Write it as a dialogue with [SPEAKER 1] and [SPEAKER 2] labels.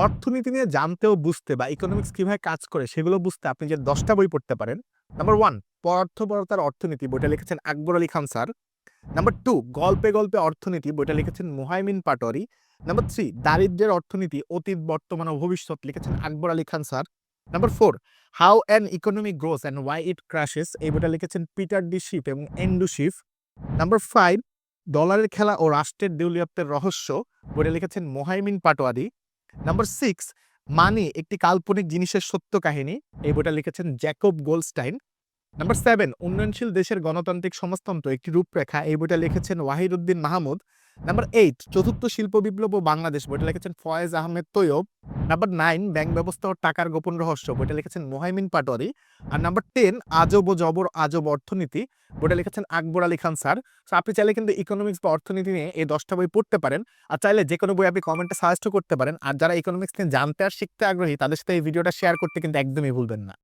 [SPEAKER 1] অর্থনীতি নিয়ে জানতে ও বুঝতে বা ইকোনমিক্স কীভাবে কাজ করে সেগুলো বুঝতে আপনি যে দশটা বই পড়তে পারেন। নাম্বার 1 পদার্থবরতার অর্থনীতি বইটা লিখেছেন Akbar Ali Khan sir. Number two গল্পে, গল্পে অর্থনীতি বইটা লিখেছেন মুহাইমিন পাটোয়ারি। নাম্বার থ্রি দারিদ্র্যের অর্থনীতি অতীত, বর্তমান ও ভবিষ্যৎ লিখেছেন Akbar Ali Khan sir. Number four how an economy grows and why it crashes এই বইটা লিখেছেন পিটার ডি শিপ এবং এন্ডু শিফ। নাম্বার ফাইভ ডলারের খেলা ও রাষ্ট্রের দেউলিয়াত্বের রহস্য বইটা লিখেছেন Mohaimin Patwari. Number six money একটি কাল্পনিক জিনিসের সত্য কাহিনী। এই বইটা লিখেছেন জ্যাকব গোলস্টাইন। নাম্বার সেভেন উন্নয়নশীল দেশের গণতান্ত্রিক সমাজতন্ত্র, একটি রূপরেখা। এই বইটা লিখেছেন ওয়াহিদউদ্দিন মাহমুদ। নাম্বার এইট চতুর্থ শিল্প বিপ্লব ও বাংলাদেশ বইটা লিখেছেন Faiz Ahmed Taiyeb. Number nine bank ব্যবস্থা ও টাকার গোপন রহস্য বইটা লিখেছেন মোহাইমিন পাটোয়ারি। আর নাম্বার টেন আজব ও জবর আজব অর্থনীতি বইটা লিখেছেন আকবর আলী খান স্যার। সো আপনি চাইলে কিন্তু ইকোনমিক্স বা অর্থনীতি নিয়ে এই দশটা বই পড়তে পারেন। আর চাইলে যেকোনো বই আপনি কমেন্টে সাজেস্টও করতে পারেন। আর যারা ইকোনমিক্স নিয়ে জানতে আর শিখতে আগ্রহী, তাদের সাথে এই ভিডিওটা শেয়ার করতে কিন্তু একদমই ভুলবেন না।